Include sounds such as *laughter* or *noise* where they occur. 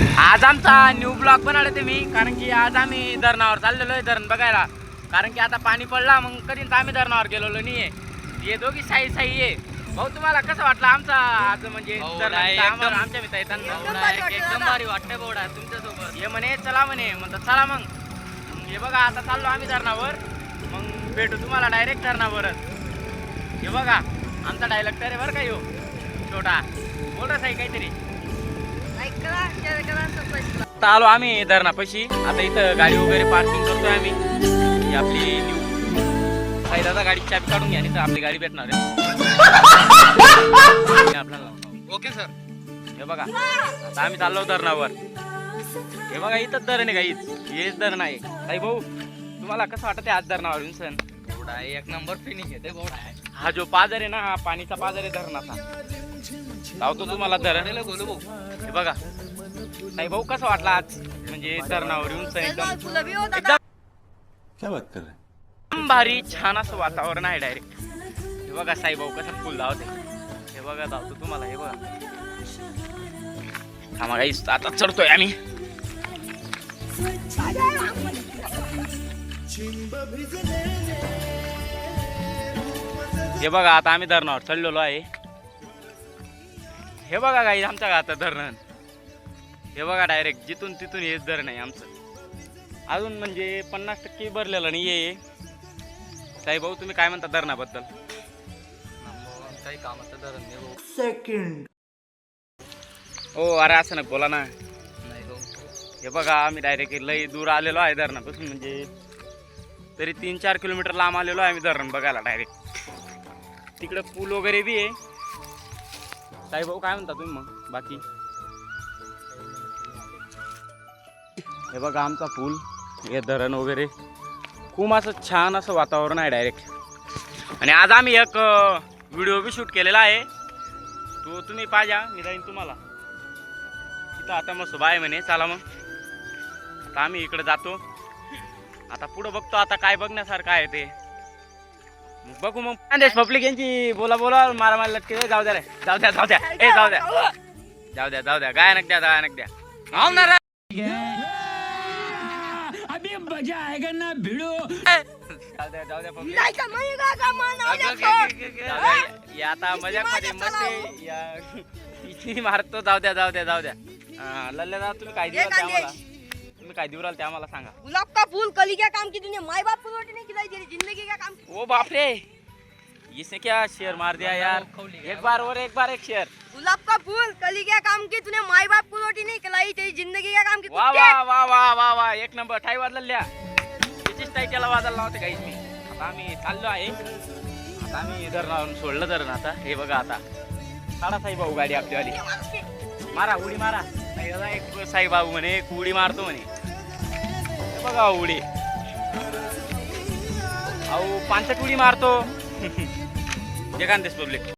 आज आमचा new blog बनवला तुम्ही कारण की आज आम्ही धरणावर चाललेलो आहे धरण बघायला. कारण की आता पाणी पडला मग कधीच आम्ही धरणावर गेलेलो नाहीये. हे दोघी साई साई आहे. भाऊ तुम्हाला कसं वाटलं आमचा आज म्हणजे नाही, आमच्या मित्र एकदम येतात भारी वाटतंय बोडा तुमच्यासोबत. हे म्हणे चला म्हणे म्हणतात चला मग. हे बघा आता चाललो आम्ही धरणावर. मग भेटू तुम्हाला डायरेक्ट धरणावरच. हे बघा आमचा डायलॉग तर आहे बरं का ह्यो छोटा. मोठंच आहे काहीतरी. आता आलो आम्ही धरणापाशी. आता इथं गाडी वगैरे पार्किंग करतोय आम्ही. ही आपली न्यू काही दादा गाडी चाबी काढून घ्या नाही तर आपली गाडी भेटणार आहे. आपल्याला. ओके सर हे बघा आता आम्ही चाललो धरणावर. हे बघा इथंच धरण आहे काहीच हेच धरण आहे. काही भाऊ तुम्हाला कसं वाटत आज धरणावर सण? आहे. एक नंबर फिनिश येते हा जो पाजर आहे ना हा पाणीचा पाजर आहे धरणाचा. लावतो तुम्हाला धरण. धरणीला बोलू भाऊ. हे बघा. काही भाऊ कसं वाटला आज? म्हणजे धरणावर येऊन एकदम हो दादा. क्या बात कर रहे हैं एकदम भारी छान असं वातावरण आहे डायरेक्ट हे बघा साईभाऊ कसं फुल धावते. हे बघा धावतो तुम्हाला हे बघा. थांबा काही आता चढतोय आम्ही. हे बघा आता आम्ही धरणावर चढलेलो आहे. हे बघा काही आमच्या गावात धरण. हे बघा डायरेक्ट जिथून तिथून हेच धरण आहे आमचं. अजून म्हणजे पन्नास टक्के भरलेलं नाही आहे. साई भाऊ तुम्ही काय म्हणता धरणाबद्दल? नंबर वन काही कामाचं धरण नाही भाऊ हो अरे असं ना बोला ना. भाऊ हे. बघा आम्ही डायरेक्ट लई दूर आलेलो आहे धरणापासून म्हणजे तरी तीन चार किलोमीटर लांब आलेलो आहे आम्ही धरण बघायला डायरेक्ट तिकडं पूल वगैरे बी आहे. साईभाऊ काय म्हणता तुम्ही मग? बाकी? हे बघा आमचा पूल हे धरण वगैरे. खूप असं छान असं वातावरण आहे डायरेक्ट आणि आज आम्ही एक व्हिडिओ बी शूट केलेला आहे. तो तुम्ही पाहिजा मी जाईन तुम्हाला. इथं आता मग बाय आहे म्हणे चला मग. आता आम्ही इकडे जातो. आता पुढं बघतो आता काय बघण्यासारखं आहे ते. बघू मग. खानदेश पब्लिक यांची बोला बोला मारा मारा लटके. जाऊ द्या रे. जाऊ द्या जाऊ द्या. ए जाऊ द्या. जाऊ द्या जाऊ द्या. गायनक द्या गायनक द्या. हाव ना रे. जाऊ द्या जाऊ द्या public. नाही का मी का का मान अगं, आवडत गे- गे- गे- जाऊ द्या. या आता मजाकमध्ये मस्त. या. मारतो जाऊ द्या जाऊ द्या जाऊ द्या. हा, लल्ले दादा तुम्ही काय आम्हाला? खानदेश. तुम्ही काय देऊ राहिले ते आम्हाला सांगा. गुलाब का फूल कली क्या काम की तूने माई बाप को रोटी नहीं खिलाई तेरी जिंदगी का काम ओ बाप रे इसने क्या शेयर मार दिया यार. एक बार और एक बार एक शेयर गुलाब का फूल कली क्या काम की तूने माई बाप को रोटी नहीं खिलाई तेरी जिंदगी का काम की वा वा वा वा वा वा. एक नंबर ठाई वाजलेल्या त्याचीच टाई त्याला वाजायला लावते काहीच मी. आता आम्ही चाललो आहे. आता आम्ही धरण सोडलं धरण आता. हे बघा आता. साडा साई भाऊ गाडी आपलीवाली मारा उडी मारा. एक साई भाऊ म्हणे एक उडी मारतो म्हणे. बघा उडी. अहो पांचट उडी मारतो. *laughs* एखाद पब्लिक.